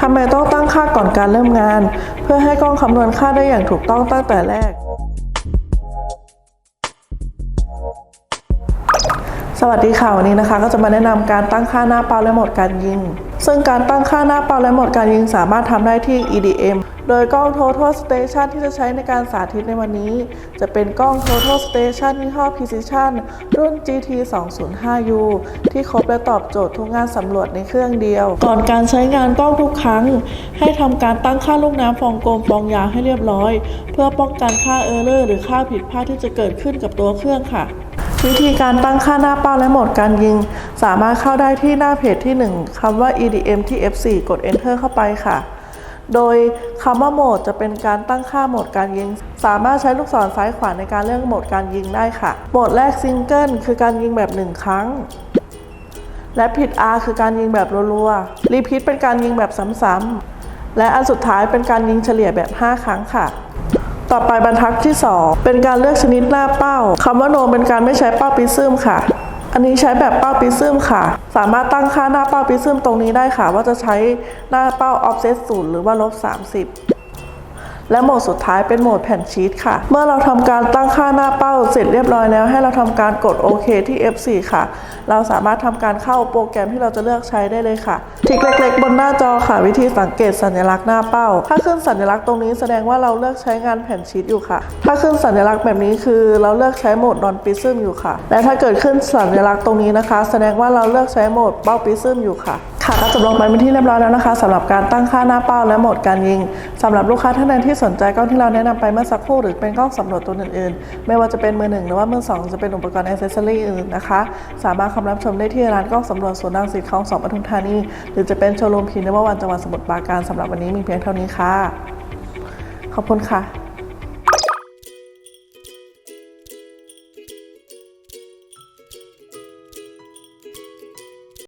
ทำไมต้องตั้งค่าก่อนการเริ่มงาน เพื่อให้กล้องคำนวณค่าได้อย่างถูกต้องตั้งแต่แรก สวัสดีค่ะวันนี้นะคะ ก็จะมาแนะนำการตั้งค่าหน้าเป้าและโหมดการยิง ซึ่งการตั้งค่าหน้าเป้าและโหมดการยิงสามารถทำได้ที่ EDM โดยกล้อง Total Station ที่จะใช้ในการสาธิตในวันนี้ จะเป็นกล้อง Total Station ยี่ห้อ Precision รุ่น GT 205U ที่ครบและตอบโจทย์ทุกงานสำรวจในเครื่องเดียว ก่อนการใช้งานกล้องทุกครั้ง ให้ทำการตั้งค่าลูกน้ำฟองกลมฟองยาวให้เรียบร้อย เพื่อป้องกันค่าเออร์เลอร์หรือค่าผิดพลาดที่จะเกิดขึ้นกับตัวเครื่องค่ะ วิธีการตั้งค่าหน้าเป้าและโหมดการยิง สามารถเข้าได้ที่หน้าเพจที่ 1คำว่า EDM ที่ F4 กด Enter เข้าไปค่ะ โดยคำว่าโหมดจะเป็นการตั้งค่าโหมดการยิง สามารถใช้ลูกศรซ้ายขวาในการเลือกโหมดการยิงได้ค่ะ โหมดแรกซิงเกิลคือการยิงแบบ 1 ครั้ง และผิด R คือการยิงแบบรัวๆ รีพีทเป็นการยิงแบบซ้ำๆและอันสุดท้ายเป็นการยิงเฉลี่ยแบบ 5 ครั้งค่ะ ต่อไปบรรทัดที่ 2 เป็นการเลือกชนิดหน้าเป้าคำว่าโนเป็นการไม่ใช้เป้าปิซึมค่ะ อันนี้ใช้แบบเป้าปิซึมค่ะ สามารถตั้งค่าหน้าเป้าปิซึมตรงนี้ได้ค่ะ ว่าจะใช้หน้าเป้าออฟเซตศูนย์หรือว่าลบ30 และโหมดสุดท้ายเป็นโหมดแผ่นชีตค่ะ เมื่อเราทำการตั้งค่าหน้าเป้าเสร็จเรียบร้อยแล้ว ให้เราทำการกดโอเคที่ F4 ค่ะ เราสามารถทำการเข้าโปรแกรมที่เราจะเลือกใช้ได้เลยค่ะทิกเล็ก ๆ บนหน้าจอค่ะ วิธีสังเกตสัญลักษณ์หน้าเป้า ถ้าขึ้นสัญลักษณ์ตรงนี้แสดงว่าเราเลือกใช้งานแผ่นชีตอยู่ค่ะ ถ้าขึ้นสัญลักษณ์แบบนี้คือเราเลือกใช้โหมดนอนปิซึมอยู่ค่ะ และถ้าเกิดขึ้นสัญลักษณ์ตรงนี้นะคะ แสดงว่าเราเลือกใช้โหมดเป้าปิซึมอยู่ค่ะ ค่ะก็จบลงไปเป็นที่เรียบร้อยแล้วนะคะสำหรับการตั้งค่าหน้าเป้าและโหมดการยิงสำหรับลูกค้าท่านใดที่สนใจกล้องที่เราแนะนำไปเมื่อสักครู่หรือเป็นกล้องสำรวจตัวอื่นๆ ไม่ว่าจะเป็นมือหนึ่งหรือว่ามือสองจะเป็นอุปกรณ์อ c เซสซอรี่อื่นนะคะ สามารถคำรับชมได้ที่ร้านกล้องสำรวจสวนดังสิทธิ์คลองสองปทุมธานีหรือจะเป็นโชว์รูมพีนเนวันจังหวัดสมุทรปราการสำหรับวันนี้มีเพียงเท่านี้ค่ะ ขอบคุณค่ะ